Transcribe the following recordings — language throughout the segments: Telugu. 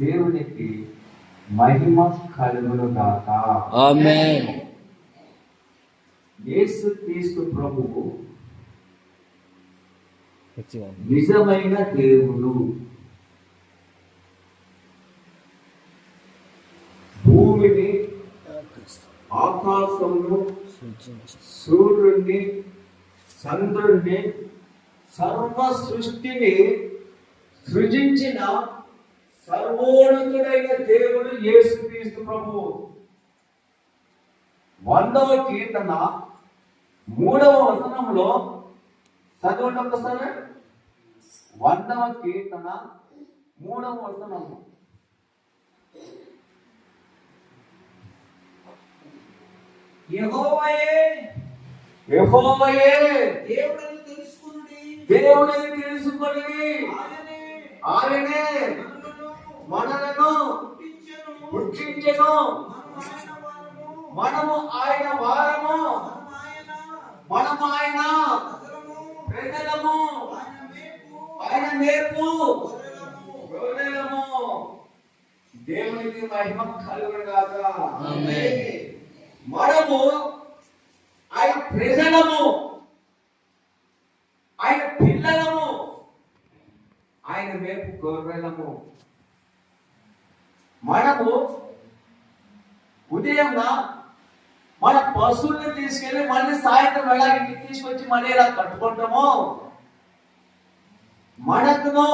దేవునికి మహిమ కలుగును గాక. ఆమేన్. యేసు క్రీస్తు ప్రభువు నిజమైన దేవుడు. భూమిని ఆకాశమును సూర్యుడిని చంద్రుడిని సర్వ సృష్టిని సృజించిన సర్వోన్నతుడైన దేవుడు యేసుక్రీస్తు ప్రభు వందవ కీర్తన మూడవ వచనంలో చదవండి ఒకసారి వందవ కీర్తన మూడవ వచనము యెహోవాయే యెహోవాయే దేవుడని తెలుసుకునుడి. దేవుడని తెలుసుకొని ఆయనే ఆయనే. మనలను పుట్టించెను. మనము ఆయన వారము. మనము ఆయన ప్రజలము. ఆయన మేపు. నేర్పు దేవునికి మహిమ కలుగుగాక. మనము ఆయన ప్రజలము. ఆయన పిల్లలము. ఆయన వైపు గొర్రెలము మనము ఉదయంగా మన పశువుల్ని తీసుకెళ్ళి మళ్ళీ సాయంత్రం వేళ ఇంటికి తీసుకొచ్చి మళ్ళీ ఇలా కట్టుకుంటాము? మనకును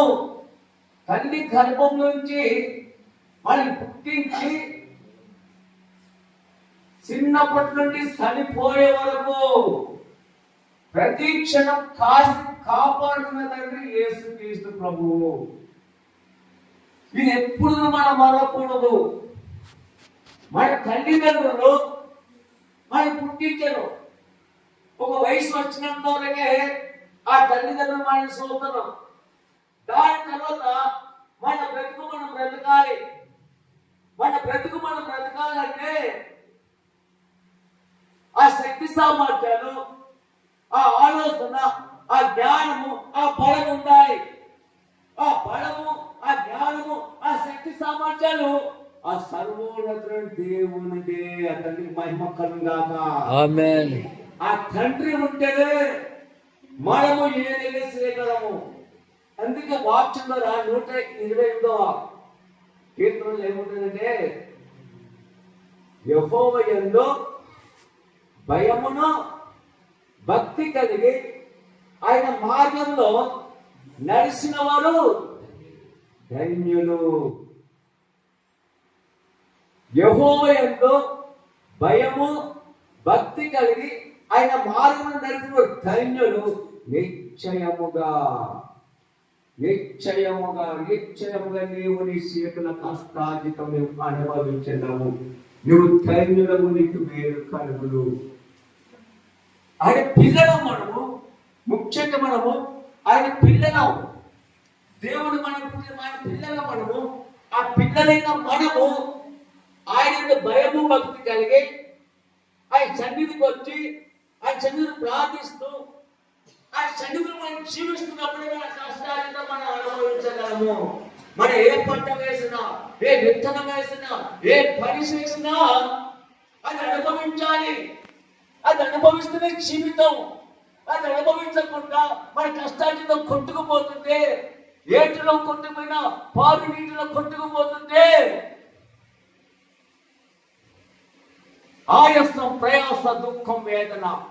తల్లి గర్భం నుంచి మళ్ళీ పుట్టించి చిన్నప్పటి నుండి చనిపోయే వరకు ప్రతి క్షణం కాసి కాపాడుతున్న తండ్రి యేసు క్రీస్తు ప్రభువు. ఇది ఎప్పుడు మనం మరవకూడదు. మన తల్లిదండ్రులు మన పుట్టించరు ఒక వయసు వచ్చినంత వరకే ఆ తల్లిదండ్రులు మన చూస్తున్నాం దాని తర్వాత మన బ్రతుకు మనం బ్రతకాలి. మన బ్రతుకు మనం బ్రతకాలంటే ఆ శక్తి సామర్థ్యాలు ఆ ఆలోచన ఆ జ్ఞానము ఆ బలం ఉండాలి ఆ బలము ఆ జ్ఞానము ఆ శక్తి సామర్థ్యాలు ఆ సర్వోన్నతుడు దేవునిదే ఆమేన్. ఆ తండ్రి ఉంటేనే మనము ఏదైనా చేయగలము. అందుకే వాక్యంలో రా నూట ఇరవై ఎనిమిదవ కీర్తనలు ఏముంటుందంటే యహోవ యందు భయమును భక్తి కలిగి ఆయన మార్గంలో నడిచిన వారు ధన్యులు. యహోవ యందు భయము భక్తి కలిగి ఆయన మార్గం నడిచిన ధన్యులు. నిశ్చయముగా నిశ్చయముగా నిశ్చయముగా నీవు నీ చేతుల కష్టాజితం నువ్వు అనుభవించడము నువ్వు ధన్యులము నీకు వేరు కలుగులు ఆయన పిల్లలం మనము ముఖ్యంగా మనము ఆయన పిల్లలం. దేవుడు మనం ఆయన పిల్లల మనము. ఆ పిల్లలైన మనము ఆయన భయము భక్తి కలిగి ఆయన సన్నిధికి వచ్చి ఆయన సన్నిధిని ప్రార్థిస్తూ ఆయన సన్నిధిని మనం జీవిస్తున్నప్పుడే మన కష్టాలతో మనం అనుభవించగలము. మనం ఏ పంట వేసినా ఏ విత్తనం వేసినా ఏ పని చేసినా అది అనుభవించాలి. అది అనుభవిస్తేనే జీవితం. అది అనుభవించకుండా మన కష్టార్జితం కొట్టుకుపోతుంది ఏటిలో కొట్టుకుపోయినా పాలు నీటిలో కొట్టుకుపోతుంది ఆయాసం ప్రయాస దుఃఖం వేదన.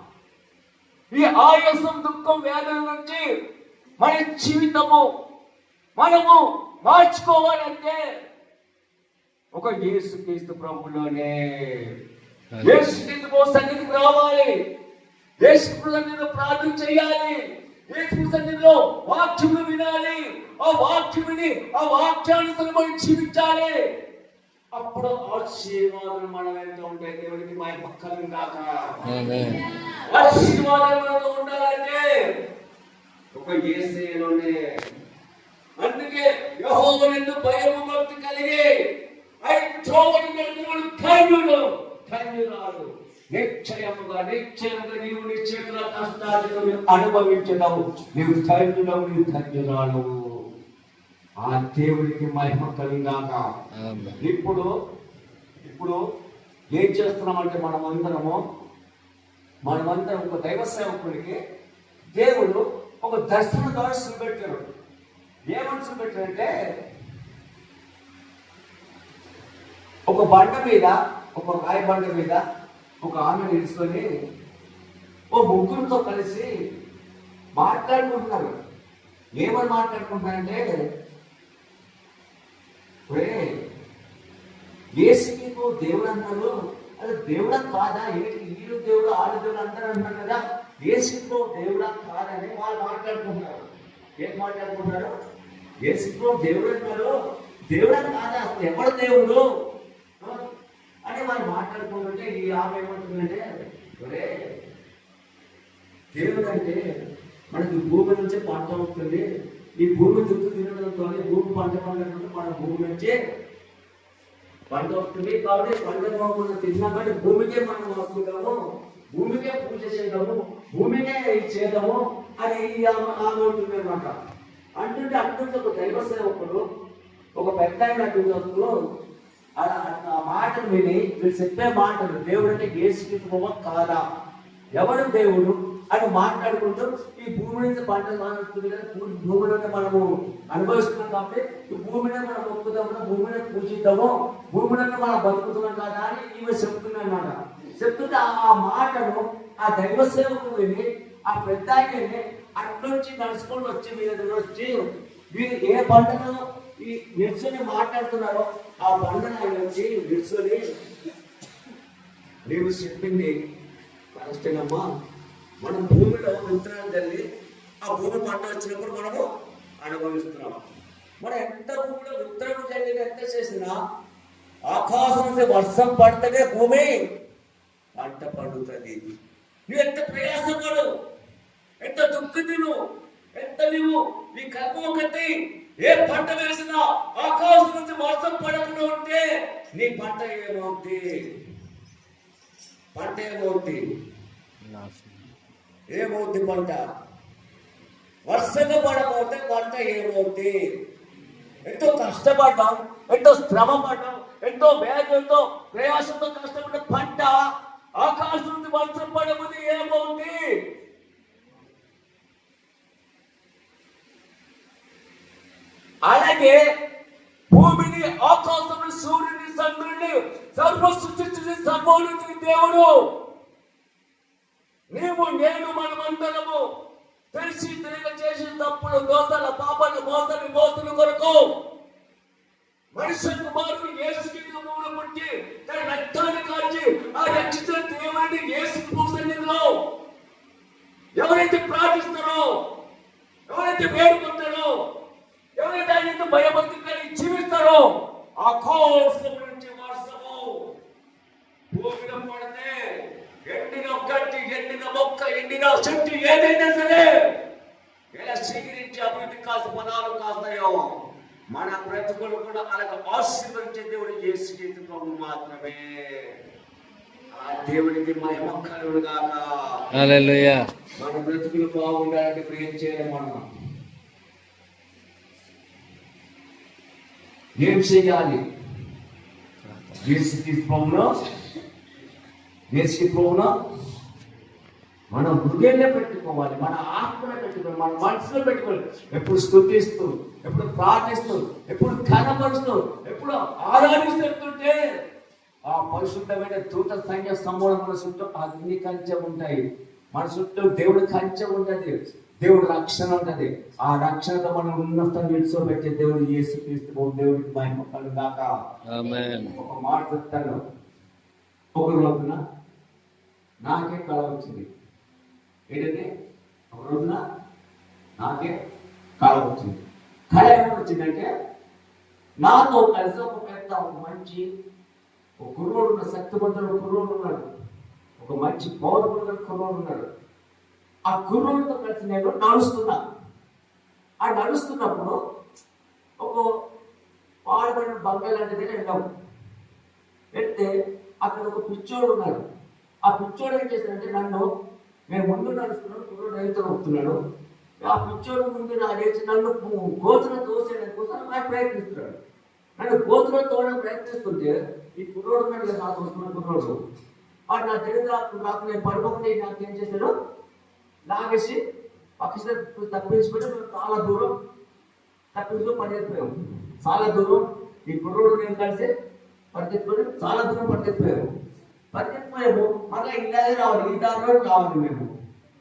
ఈ ఆయాసం దుఃఖం వేదన నుంచి మన జీవితము మనము మార్చుకోవాలంటే ఒక యేసు క్రీస్తు ప్రభులోనే. యేసు క్రీస్తు సన్నిధికి రావాలి. యేసు సన్నిధిలో ప్రార్థన చేయాలి. యేసు సన్నిధిలో వాక్యము వినాలి. ఆ వాక్యం విని ఆ వాక్యాన్ని మనం జీవించాలి. అప్పుడు ఆశీర్వాదం మన వెంట ఉంటే దేవుడికి మా పక్కన కాక. ఆశీర్వాదం మనలో ఉండాలంటే ఒక ఏసేలోనే. అందుకే యహోవనందు భయము భక్తి కలిగి నడుచుకుని ధన్యుడు ధన్యురాలు నిశ్చయముగా నిశ్చయముగా నీవు నీ చేతుల కష్టాలను అనుభవించడము నీవు ధన్యుడవు నీవు ధన్యురాలు ఆ దేవుడికి మహిమ కలిగాక. ఇప్పుడు ఇప్పుడు ఏం చేస్తున్నామంటే మనం అందరము మనమందరం ఒక దైవ సేవకుడికి దేవుడు ఒక దర్శన ద్వారా చూపెట్టారు ఏమని చూపెట్టారంటే ఒక బండ మీద ఒక రాయి బండ మీద ఒక ఆమె నిలుచుకొని ఓ ముగ్గురితో కలిసి మాట్లాడుకుంటున్నారు. ఏమని మాట్లాడుకుంటున్నారంటే ఒరే ఏసుకు దేవుడు అన్నారు అది దేవుడా కాదా? ఏంటి? వీడు దేవుడు? ఆడు దేవుడు? అందరూ అంటారు కదా ఏసుకు దేవుడా కాదని వాళ్ళు మాట్లాడుకుంటున్నారు. ఏం మాట్లాడుకుంటున్నారు? ఏసుకు దేవుడు అంటారు దేవుడా కాదా? ఎవడు దేవుడు? అని వాళ్ళు మాట్లాడుకుంటుంటే ఈ ఆమె ఏమంటుందంటే ఒరే దేవుడు అంటే మనకి భూమి నుంచే పాఠం అవుతుంది ఈ భూమి చుట్టూ తినడంతో భూమి పంట పండడం మన భూమి నుంచే పంట వస్తుంది కాబట్టి పంట మనం తిన్నా కానీ భూమికే మనం వస్తున్నాము భూమికే పూజ చేయడము భూమికే చేయడము అని ఆమె ఉంటుంది అనమాట అంటుంటే అంటుంటే ఒక దైవ సేవకుడు ఒక పెద్ద ఆయన అటువంటి ఆ- ఆ మాటలు విని వీళ్ళు చెప్పే మాటలు దేవుడు అంటే ఏసుకృష్ణ కాదా? ఎవరు దేవుడు? అని మాట్లాడుకుంటూ ఈ భూమి నుంచి పంట మారుతుంది కదా భూమిలోనే మనము అనుభవిస్తున్నాం కాబట్టి ఈ భూమినే మనం మొక్కుదాము భూమినే పూజిద్దాము. భూమిలోనే మనం బతుకుతున్నాం కదా అని ఈమె చెప్తున్నాయి అన్నమాట. చెప్తుంటే ఆ మాటను ఆ దైవ సేవకు విని ఆ పెద్ద ఆయనని అట్నుంచి నడుచుకొని వచ్చి మీ దగ్గర వచ్చి వీరు ఏ పంటను ఈ నిల్చొని మాట్లాడుతున్నారో ఆ పంటను ఆయన వచ్చి నిల్చొని నీవు చెప్పింది కరెక్టేనమ్మా మనం భూమిలో విత్తనాలు చల్లి ఆ భూమి పంట వచ్చినప్పుడు మనము అనుభవిస్తున్నాం. మనం ఎంత భూమిలో విత్తనం చల్లి ఎంత చేసినా ఆకాశం నుంచి వర్షం పడితేనే భూమి పంట పండుతుంది. నువ్వు ఎంత ప్రయాసపడు ఎంత దుఃఖి తిను ఎంత నువ్వు నీ కర్మ ఏ పంట వేసినా ఆకాశం నుంచి వర్షం పడకుండా ఉంటే నీ పంట ఏమవుతుంది పంట ఏమవుతుంది ఏమవుద్ది పంట వర్షంగా పడకపోతే పంట ఏమవుద్ది ఎంతో కష్టపడ్డాం ఎంతో శ్రమ పడ్డాం ఎంతో వేగంతో ప్రయాసంతో కష్టపడ్డ పంట ఆకాశం నుంచి వర్షం పడకపోతే ఏమవుద్ది అలాగే భూమిని ఆకాశం సూర్యుని చంద్రుని సర్వ సృష్టించిన సర్వోన్నతుని దేవుడు నీవు నేను మనమందరము తెలిసి తెలియ చేసిన తప్పులు దోతల పాపలు మోతలు మోసలు కొరకు మనిషి కుమారుడు యేసుకి మూడు పుట్టి తన రక్తాన్ని కాల్చి ఆ రక్షిత దేవుడిని ఏసు సన్నిధిలో ఎవరైతే ప్రార్థిస్తారో ఎవరైతే వేడుకుంటారో ఎవరైతే ఆయన భయభక్తి కలిగి జీవిస్తారో ఆ కోసం నుంచి వర్షము భూమిలో పడితే ఎండిన గట్టి ఎండిన మొక్క ఎండిన చెట్టు ఏదైనా సరే ఎలా స్వీకరించి అభివృద్ధి కాస్త పదాలు కాస్తాయో మన బ్రతుకులు కూడా అలాగ ఆశీర్వదించే దేవుడు యేసు చేతిలో మాత్రమే. ఆ దేవుడికి మహిమ కలుగును గాక. మన బ్రతుకులు బాగుండాలంటే ఇప్పుడు ఏం చేయాలి మనం. ఏం చేయాలి? యేసు తీసుకోములో ప్రభులో మనం హృదయంలో పెట్టుకోవాలి మన ఆత్మలో పెట్టుకోవాలి మన మనసులో పెట్టుకోవాలి. ఎప్పుడు స్థుతిస్తూ ఎప్పుడు ప్రార్థిస్తూ ఎప్పుడు కనపరుస్తూ ఎప్పుడు ఆరాధిస్తుంటే ఆ పరిశుద్ధమైన దూత సంఖ్య సమూహం మన చుట్టూ అగ్ని కంచె ఉంటాయి. మన చుట్టూ దేవుడి కంచె ఉంటది. దేవుడు రక్షణ ఉంటది. ఆ రక్షణతో మనం ఉన్నత నిల్చోబెట్టే దేవుడు యేసు క్రీస్తు దేవుడికి మహిమ కలుగాక. ఒక మాట చెప్తాను. ఒక రోజున నాకే కళ వచ్చింది. ఏంటంటే ఒక రోజున నాకే కళ వచ్చింది. కళ ఏమొచ్చిందంటే వచ్చిందంటే నాతో కలిసి ఒక పెద్ద ఒక మంచి ఒక కుర్రోడు ఉన్న శక్తివంతుడు కుర్రోడు ఉన్నాడు. ఒక మంచి పౌరుడు కుర్రోడు ఉన్నాడు. ఆ కుర్రోడితో కలిసి నేను నడుస్తున్నా. ఆ నడుస్తున్నప్పుడు ఒక పాడబడిన బంగారు లాంటిది వెళ్ళాము వెళ్తే అక్కడ ఒక పిచ్చోడు ఉన్నాడు. ఆ పిచ్చోడు ఏం చేశాడంటే నన్ను నేను ముందు నడుస్తున్నాను కుర్రోడు రైతు వస్తున్నాడు. ఆ పిచ్చోడు ముందు నా లేచి నన్ను గోతులో తోసేయడం కోసం ఆయన ప్రయత్నిస్తున్నాడు. నన్ను గోతులో తోడడం ప్రయత్నిస్తుంటే ఈ కుర్రోడు మీద నాకు వస్తున్నాడు కుర్రోడు. వాడు నా తెలివి రాకుండా నాకు నేను పడుకోకుండా నాకు ఏం చేశాడు? లాగేసి పక్షి తప్పించుకుంటే మేము చాలా దూరం తప్పించుకొని పరిగెత్తిపోయాము చాలా దూరం ఈ కుర్రోడు నేను కలిసి పరిగెత్తుకొని చాలా దూరం పరిగెత్తిపోయాము పరిగెత్తిపోయాము. మళ్ళీ ఇలాగే రావాలి. ఈ దారిలో రావాలి మేము.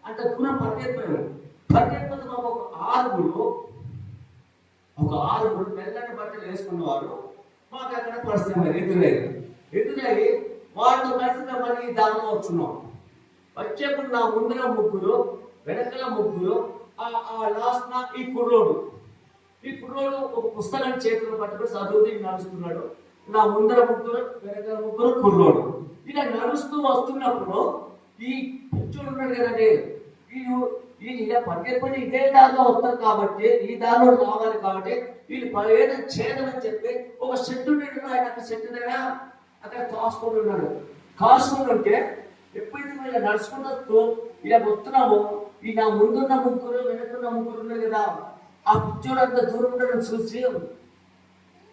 అంటే దూరం పరిగెత్తిపోయాము. పరిగెత్తుకుంటే మాకు ఒక ఆరుగురు ఒక ఆరుగురు తెల్లని బట్టలు వేసుకున్నవారు మాకు అక్కడ పరిస్థితి ఎదురయ్యారు ఎదురయ్యి వాళ్ళతో కలిసి మేము మళ్ళీ ఈ దారిలో వచ్చున్నాం వచ్చేప్పుడు నా ముందర ముగ్గురు వెనకల ముగ్గురు ఆ లాస్ట్ నా ఈ కుర్రోడు. ఈ కుర్రోడు ఒక పుస్తకం చేతులు పట్టుకుని చదువుతూ నడుస్తున్నాడు. నా ముందర ముగ్గురు వెనకల ముగ్గురు కుర్రోడు ఇలా నడుస్తూ వస్తున్నప్పుడు ఈ కూర్చొని ఉన్నాడు కదండి. వీళ్ళు వీళ్ళు ఇలా పరిగెత్తుకొని ఇదే దారిలో వస్తారు కాబట్టి ఈ దారిలో రావాలి కాబట్టి వీళ్ళు ఏదైనా ఏదో చెప్పి ఒక చెట్టు నిండు ఆయన అక్కడ చెట్టు దగ్గర అక్కడ కాసుకొని ఉన్నాడు. కాసుకొని ఉంటే ఎప్పుడైతే మేము ఇలా నడుచుకున్నట్టు ఇలా వస్తున్నామో ఈ నా ముందున్న ముగ్గురు వెనుకున్న ముగ్గురు ఉన్నాయి కదా ఆ పిచ్చోడు అంత దూరం ఉండడం చూసి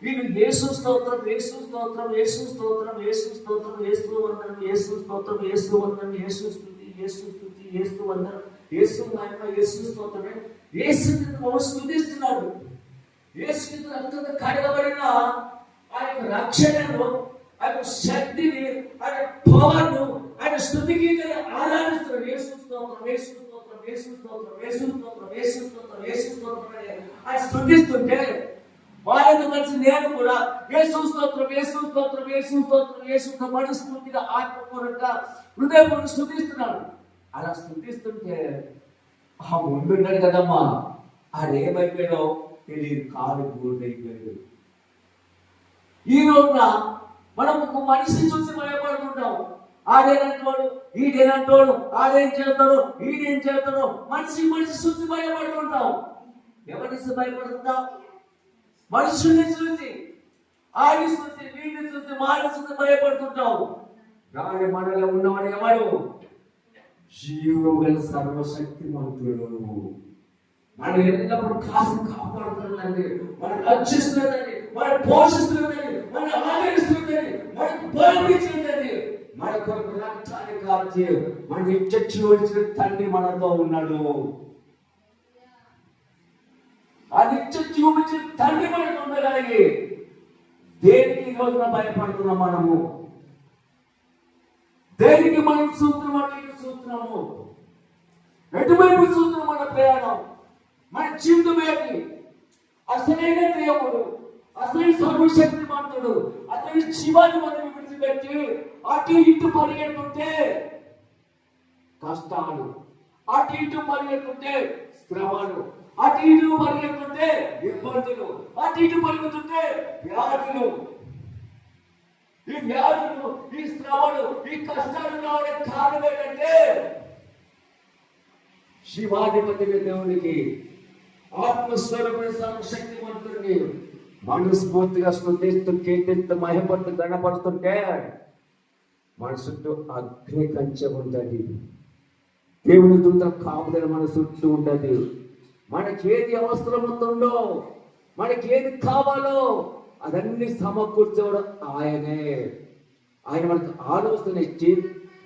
వీళ్ళు యేసు స్తోత్రం యేసు స్తోత్రం యేసు స్తోత్రం యేసు స్తోత్రం యేసు వందనం యేసు స్తోత్రం యేసు వందనం యేసు స్థుతి యేసు స్థుతి యేసు వందనం యేసు మహిమ యేసు స్తోత్రమే యేసు మమ్మల్ని స్తుతిస్తున్నాడు యేసు రక్తంతో కడగబడిన ఆ యొక్క రక్షణను ఆ యొక్క శక్తిని ఆ యొక్క పవర్ను ఆయన స్థుతి గీతని ఆరాధిస్తున్నాడు యేసు స్తోత్రం యేసు స్తోత్రం యేసు స్తోత్రం యేసు స్తోత్రం యేసు స్తోత్రం యేసు స్తోత్రం ఆయన స్థుతిస్తుంటే వాళ్ళతో కలిసి నేను కూడా యేసు స్తోత్రం యేసు స్తోత్రం యేసు స్తోత్రం యేసు మనస్ఫూర్తిగా ఆత్మపూర్వక హృదయపూర్వక స్థుతిస్తున్నాడు అలా స్థుతిస్తుంటే ఆ ముందున్నాడు కదమ్మా. ఆడేమైపోయాడో తెలియదు కాలు గూడైపోయాడు ఈ రోజున మనం ఒక మనిషిని చూసి భయపడుతుంటాం. ఆడేనంటోడు ఈడేనంటోడు ఆడేం చేస్తాడు ఈడేం చేస్తాడు మనిషి మనిషి చూసి భయపడుతుంటాం. ఎవరి చూసి భయపడుతుంటాం? మనుషుల్ని చూసి ఆడిని చూసి వీడిని చూసి వాడిని చూసి భయపడుతుంటావు. కానీ మనలో ఉన్నవాడు ఎవడు? జీవం గల సర్వశక్తిమంతుడు. మనం ఎల్లప్పుడు కాసు కాపాడుతుందండి మనం రక్షిస్తుందండి మనం పోషిస్తుందండి మనం ఆదరిస్తుందండి మనకు బలమిస్తుందండి మన కొరకు రక్తాన్ని కాల్చి మన ఇచ్చచ్చి వచ్చిన తండ్రి మనతో ఉన్నాడు. అది ఇచ్చ చూపించి తండ్రి మనకు ఉండగలిగి దేనికి రోజున భయపడుతున్నాం మనము? దేనికి మనం సూత్రం అంటే సూత్రము ఎటువైపు సూత్రం మన ప్రయాణం? మన జీవితం ఏంటి అసలైన దేవుడు అసలైన సర్వశక్తిమంతుడు అతని జీవాన్ని మనం విడిచిపెట్టి అటు ఇటు పరిగెడుతుంటే కష్టాలు అటు ఇటు పరిగెడుతుంటే శ్రమలు అటు ఇటు పరిగెత్తుంటే ఇబ్బందులు అటు ఇటు పరిగెడుతుంటే వ్యాధులు. ఈ వ్యాధులు ఈ శ్రమలు ఈ కష్టాలు రావడానికి కారణం ఏంటంటే శివాధిపతి దేవునికి ఆత్మస్వరూపమైన సర్వశక్తివంతుడిని మనస్ఫూర్తిగా స్థుతిస్తూ కీర్తిస్తూ మహిపడుతూ గణపడుతుంటే మన చుట్టూ అగ్ని కంచె ఉంటుంది. దేవుని దూత కాపుదల మన చుట్టూ ఉంటుంది. మనకి ఏది అవసరం ఉందో మనకి ఏది కావాలో అదన్నీ సమకూర్చవడం ఆయనే. ఆయన మనకు ఆలోచన ఇచ్చి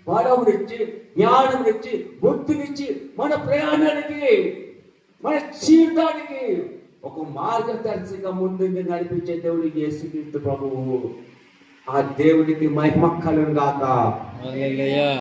బలమునిచ్చి జ్ఞానమునిచ్చి బుద్ధినిచ్చి మన ప్రయాణానికి మన జీవితానికి ఒక మార్గదర్శిగా ముందుండి నడిపించే దేవుడు యేసుక్రీస్తు ప్రభువు. ఆ దేవుడికి మహిమ కలుగును